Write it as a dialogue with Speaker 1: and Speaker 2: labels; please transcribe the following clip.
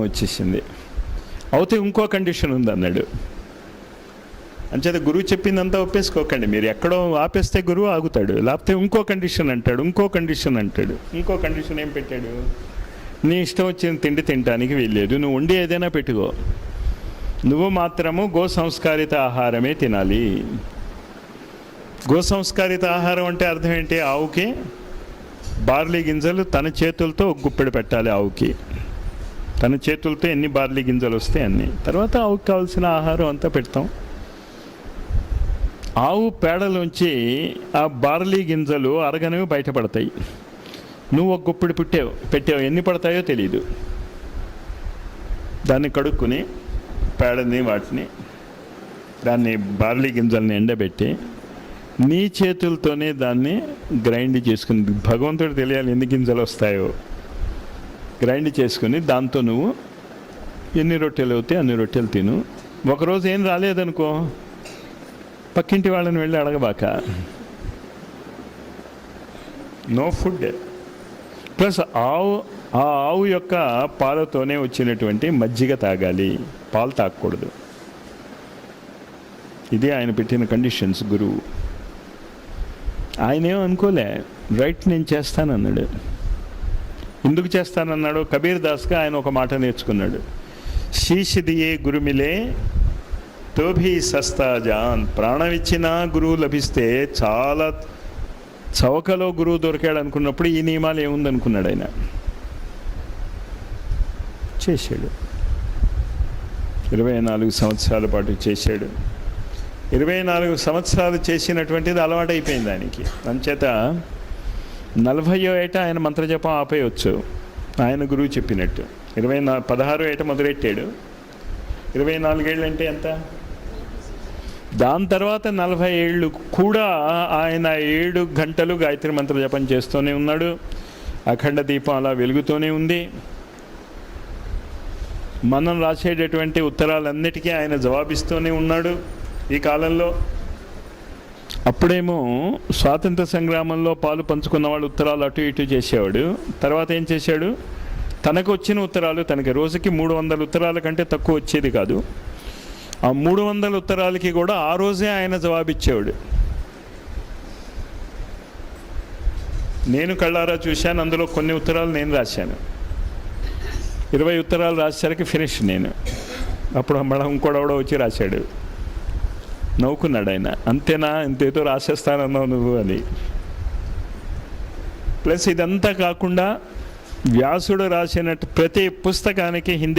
Speaker 1: వచ్చేసింది. అవుతే ఇంకో కండిషన్ ఉంది అన్నాడు. అంచేత గురువు చెప్పిందంతా ఒప్పేసుకోకండి. మీరు ఎక్కడో ఆపేస్తే గురువు ఆగుతాడు. లేకపోతే ఇంకో కండిషన్ అంటాడు ఇంకో కండిషన్ అంటాడు. ఇంకో కండిషన్ ఏం పెట్టాడు? నీ ఇష్టం వచ్చిన తిండి తినటానికి వెళ్ళలేదు నువ్వు వండి ఏదైనా పెట్టుకో. నువ్వు మాత్రము గో సంస్కారిత ఆహారమే తినాలి. గో సంస్కారిత ఆహారం అంటే అర్థం ఏంటి? ఆవుకి బార్లీ గింజలు తన చేతులతో ఒక గుప్పెడు పెట్టాలి ఆవుకి. తన చేతులతో ఎన్ని బార్లీ గింజలు వస్తాయి అన్ని. తర్వాత ఆవుకి కావాల్సిన ఆహారం అంతా పెడతాం. ఆవు పేడలోంచి ఆ బార్లీ గింజలు అరగనవి బయటపడతాయి. నువ్వు ఒక గుప్పిడి పుట్టావు పెట్టావు ఎన్ని పడతాయో తెలియదు దాన్ని కడుక్కుని పేడని వాటిని దాన్ని బార్లీ గింజల్ని ఎండబెట్టి నీ చేతులతోనే దాన్ని గ్రైండ్ చేసుకుని భగవంతుడు తెలియాలి ఎన్ని గింజలు వస్తాయో. గ్రైండ్ చేసుకుని దాంతో నువ్వు ఎన్ని రొట్టెలు అవుతాయి అన్ని రొట్టెలు తిను. ఒకరోజు ఏం రాలేదనుకో పక్కింటి వాళ్ళని వెళ్ళి అడగబాక. No food. ప్లస్ ఆవు ఆ ఆవు యొక్క పాలతోనే వచ్చినటువంటి మజ్జిగ తాగాలి. పాలు తాగకూడదు. ఇది ఆయన పెట్టిన కండిషన్స్ గురువు. ఆయన అనుకోలే రైట్ నేను చేస్తానన్నాడు. ఎందుకు చేస్తానన్నాడు? కబీర్ దాస్గా ఆయన ఒక మాట నేర్చుకున్నాడు. శీషిదియే గురుమిలే తోభి సస్తా జాన్. ప్రాణం ఇచ్చినా గురువు లభిస్తే చాలా చౌకలో గురువు దొరికాడు అనుకున్నప్పుడు ఈ నియమాలు ఏముందనుకున్నాడు ఆయన? చేశాడు. ఇరవై నాలుగు సంవత్సరాల పాటు చేశాడు. ఇరవై నాలుగు సంవత్సరాలు చేసినటువంటిది అలవాటైపోయింది దానికి అంచేత నలభయో ఏట ఆయన మంత్రజపం ఆపేయవచ్చు ఆయన గురువు చెప్పినట్టు. ఇరవై నా పదహారో ఏట మొదలెట్టాడు. ఇరవై నాలుగేళ్ళు అంటే ఎంత? దాని తర్వాత నలభై ఏళ్ళు కూడా ఆయన ఏడు గంటలు గాయత్రి మంత్ర జపం చేస్తూనే ఉన్నాడు. అఖండ దీపం అలా వెలుగుతూనే ఉంది. మనం రాసేటటువంటి ఉత్తరాలన్నిటికీ ఆయన జవాబిస్తూనే ఉన్నాడు ఈ కాలంలో. అప్పుడేమో స్వాతంత్ర సంగ్రామంలో పాలు పంచుకున్న వాళ్ళు ఉత్తరాలు అటు ఇటు చేసేవాడు. తర్వాత ఏం చేశాడు? తనకు వచ్చిన ఉత్తరాలు తనకి రోజుకి మూడు వందల ఉత్తరాల కంటే తక్కువ వచ్చేది కాదు. ఆ మూడు వందల ఉత్తరాలకి కూడా ఆ రోజే ఆయన జవాబిచ్చేవాడు. నేను కళ్ళారా చూశాను అందులో కొన్ని ఉత్తరాలు నేను రాశాను. ఇరవై ఉత్తరాలు రాసేసరికి ఫినిష్ నేను. అప్పుడు మళ్ళీ ఇంకోడెవడో వచ్చి రాశాడు. నవ్వుకున్నాడు ఆయన. అంతేనా? ఇంతేతో రాసేస్తానన్నావు నువ్వు అని. ప్లస్ ఇదంతా కాకుండా వ్యాసుడు రాసినట్టు ప్రతి పుస్తకానికి హిందీ